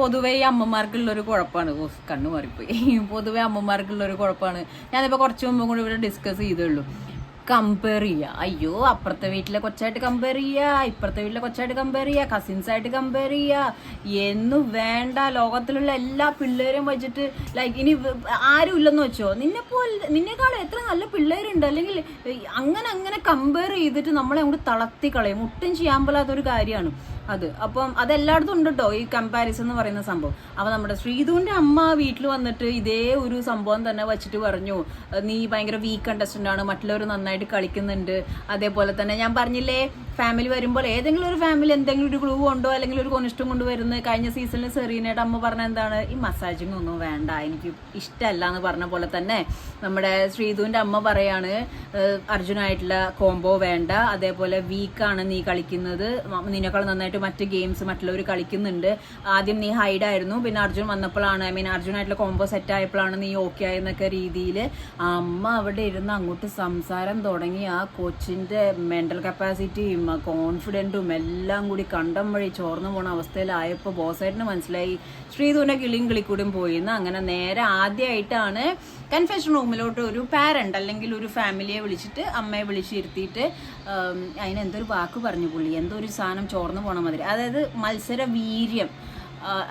പൊതുവേ ഈ അമ്മമാർക്കുള്ള ഒരു കുഴപ്പമാണ് കണ്ണു മാറിപ്പോയി. പൊതുവേ അമ്മമാർക്കുള്ള ഒരു കുഴപ്പമാണ് ഞാനിപ്പോൾ കുറച്ച് മുമ്പ് കൂടി ഇവിടെ ഡിസ്കസ് ചെയ്തുള്ളൂ കമ്പയർ ചെയ്യുക അയ്യോ അപ്പുറത്തെ വീട്ടിലെ കൊച്ചായിട്ട് കമ്പയർ ചെയ്യുക ഇപ്പുറത്തെ വീട്ടിലെ കൊച്ചായിട്ട് കമ്പയർ ചെയ്യുക കസിൻസ് ആയിട്ട് കമ്പയർ ചെയ്യുക എന്നു വേണ്ട ലോകത്തിലുള്ള എല്ലാ പിള്ളേരും വെച്ചിട്ട് ലൈക്ക് ഇനി ആരും ഇല്ലെന്ന് വെച്ചോ? നിന്നെ പോലെ നിന്നെക്കാളും എത്ര നല്ല പിള്ളേരുണ്ട്. അല്ലെങ്കിൽ അങ്ങനെ അങ്ങനെ കമ്പയർ ചെയ്തിട്ട് നമ്മളെ അങ്ങോട്ട് തളർത്തി കളയും. ഒട്ടും ചെയ്യാൻ പറ്റാത്തൊരു കാര്യമാണ്. അത്. അപ്പം അതെല്ലായിടത്തും ഉണ്ട് കേട്ടോ ഈ കമ്പാരിസൺ എന്ന് പറയുന്ന സംഭവം. അപ്പൊ നമ്മുടെ ശ്രീധുവിന്റെ അമ്മ വീട്ടിൽ വന്നിട്ട് ഇതേ ഒരു സംഭവം തന്നെ വെച്ചിട്ട് പറഞ്ഞു. നീ ഭയങ്കര വീക്ക് കണ്ടസ്റ്റന്റ് ആണ് മറ്റുള്ളവർ നന്നായിട്ട് കളിക്കുന്നുണ്ട്. അതേപോലെ തന്നെ ഞാൻ പറഞ്ഞില്ലേ ഫാമിലി വരുമ്പോൾ ഏതെങ്കിലും ഒരു ഫാമിലി എന്തെങ്കിലും ഒരു ഗ്ലൂ ഉണ്ടോ അല്ലെങ്കിൽ ഒരു കൊനിഷ്ടം കൊണ്ട് വരുന്നത് കഴിഞ്ഞ സീസണിൽ സെറീനയുടെ അമ്മ പറഞ്ഞ എന്താണ്? ഈ മസാജിങ് ഒന്നും വേണ്ട. എനിക്ക് ഇഷ്ടമല്ല എന്ന് പറഞ്ഞ പോലെ തന്നെ നമ്മുടെ ശ്രീധുവിന്റെ അമ്മ പറയാണ് അർജുനായിട്ടുള്ള കോംബോ വേണ്ട. അതേപോലെ വീക്കാണ് നീ കളിക്കുന്നത്. നിന്നെക്കാൾ നന്നായിട്ട് മറ്റ് ഗെയിംസ് മറ്റുള്ളവർ കളിക്കുന്നുണ്ട്. ആദ്യം നീ ഹൈഡായിരുന്നു പിന്നെ അർജുൻ വന്നപ്പോഴാണ് ഐ മീൻ അർജുനായിട്ടുള്ള കോംബോ സെറ്റ് ആയപ്പോഴാണ് നീ ഓക്കെ ആയെന്നൊക്കെ രീതിയിൽ അമ്മ അവിടെ ഇരുന്ന് അങ്ങോട്ട് സംസാരം തുടങ്ങി. ആ കൊച്ചിന്റെ മെന്റൽ കപ്പാസിറ്റിയും കോൺഫിഡന്റും എല്ലാം കൂടി കണ്ടം വഴി ചോർന്നു പോണ അവസ്ഥയിലായപ്പോൾ ബോസായിട്ടിന് മനസ്സിലായി. ശ്രീധുവിന്റെ കിളിയും കിളിക്കൂടിയും പോയിന്ന് അങ്ങനെ നേരെ ആദ്യമായിട്ടാണ് കൺഫെഷൻ റൂമിലോട്ട് ഒരു പാരന്റ് അല്ലെങ്കിൽ ഒരു ഫാമിലിയെ വിളിച്ചിട്ട് അമ്മയെ വിളിച്ചിരുത്തിയിട്ട് അതിനെന്തൊരു അതിന് വാക്ക് പറഞ്ഞു പുള്ളി. എന്തോ ഒരു സാധനം ചോർന്നു പോണ മാതിരി. അതായത് മത്സര വീര്യം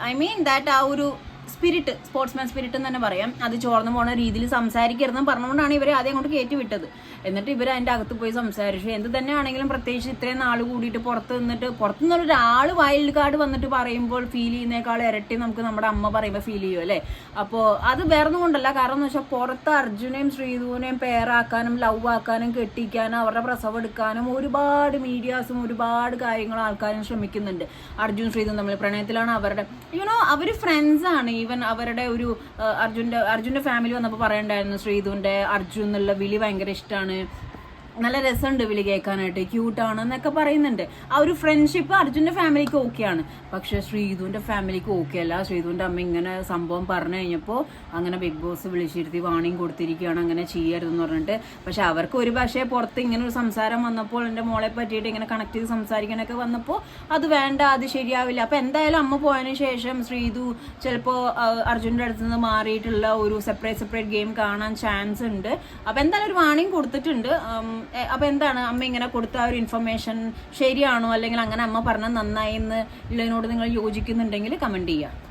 ഐ മീൻ ദാറ്റ് ആ ഒരു സ്പിരിറ്റ് സ്പോർട്സ്മാൻ സ്പിരിറ്റ് എന്ന് തന്നെ പറയാം. അത് ചോർന്നു പോണ രീതിയിൽ സംസാരിക്കരുതെന്ന് പറഞ്ഞുകൊണ്ടാണ് ഇവരെ ആദ്യം അങ്ങോട്ട് കയറ്റി വിട്ടത്. എന്നിട്ട് ഇവർ അതിന്റെ അകത്ത് പോയി സംസാരിച്ചു. എന്ത് തന്നെയാണെങ്കിലും പ്രത്യേകിച്ച് ഇത്രയും നാൾ കൂടിയിട്ട് പുറത്ത് നിന്നിട്ട് പുറത്തു നിന്നുള്ള ഒരാൾ വൈൽഡ് കാർഡ് വന്നിട്ട് പറയുമ്പോൾ ഫീൽ ചെയ്യുന്നേക്കാൾ ഇരട്ടി നമുക്ക് നമ്മുടെ അമ്മ പറയുമ്പോൾ ഫീൽ ചെയ്യും അല്ലേ? അപ്പോൾ അത് വേറൊന്നുകൊണ്ടല്ല കാരണം എന്ന് വെച്ചാൽ പുറത്ത് അർജുനെയും ശ്രീധുവിനെയും പേരാക്കാനും ലവ് ആക്കാനും കെട്ടിക്കാനും അവരുടെ പ്രസവം എടുക്കാനും ഒരുപാട് മീഡിയാസും ഒരുപാട് കാര്യങ്ങളും ആൾക്കാരും ശ്രമിക്കുന്നുണ്ട്. അർജുൻ ശ്രീധു തമ്മിൽ പ്രണയത്തിലാണ് അവരുടെ യുനോ അവർ ഫ്രണ്ട്സാണ് ഈവൻ അവരുടെ ഒരു അർജുന്റെ അർജുന്റെ ഫാമിലി വന്നപ്പോൾ പറയണ്ടായിരുന്നു ശ്രീധുവിന്റെ അർജുൻ എന്നുള്ള വിളി ഭയങ്കര ഇഷ്ടമാണ് നല്ല രസമുണ്ട് വിളി കേൾക്കാനായിട്ട്. ക്യൂട്ടാണ് എന്നൊക്കെ പറയുന്നുണ്ട്. ആ ഒരു ഫ്രണ്ട്ഷിപ്പ് അർജുന്റെ ഫാമിലിക്ക് ഓക്കെയാണ് പക്ഷെ ശ്രീധുവിന്റെ ഫാമിലിക്ക് ഓക്കെ അല്ല. ശ്രീധുവിന്റെ അമ്മ ഇങ്ങനെ സംഭവം പറഞ്ഞു കഴിഞ്ഞപ്പോൾ അങ്ങനെ ബിഗ് ബോസ് വിളിച്ചിരുത്തി വാണിംഗ് കൊടുത്തിരിക്കുകയാണ് അങ്ങനെ ചെയ്യരുതെന്ന് പറഞ്ഞിട്ട്. പക്ഷെ അവർക്ക് ഒരു പക്ഷേ പുറത്ത് ഇങ്ങനെ ഒരു സംസാരം വന്നപ്പോൾ എന്റെ മോളെ പറ്റിയിട്ട് ഇങ്ങനെ കണക്ട് ചെയ്ത് സംസാരിക്കാനൊക്കെ വന്നപ്പോൾ അത് വേണ്ട അത് ശരിയാവില്ല. അപ്പം എന്തായാലും അമ്മ പോയതിന് ശേഷം ശ്രീധു ചിലപ്പോൾ അർജുന്റെ അടുത്ത് നിന്ന് മാറിയിട്ടുള്ള ഒരു സെപ്പറേറ്റ് സെപ്പറേറ്റ് ഗെയിം കാണാൻ ചാൻസ് ഉണ്ട്. അപ്പം എന്തായാലും ഒരു വാണിംഗ് കൊടുത്തിട്ടുണ്ട്. അപ്പം എന്താണ് അമ്മ ഇങ്ങനെ കൊടുത്ത ആ ഒരു ഇൻഫർമേഷൻ ശരിയാണോ? അല്ലെങ്കിൽ അങ്ങനെ അമ്മ പറഞ്ഞാൽ നന്നായി എന്ന് ഉള്ളതിനോട് നിങ്ങൾ യോജിക്കുന്നുണ്ടെങ്കിൽ കമന്റ് ചെയ്യുക.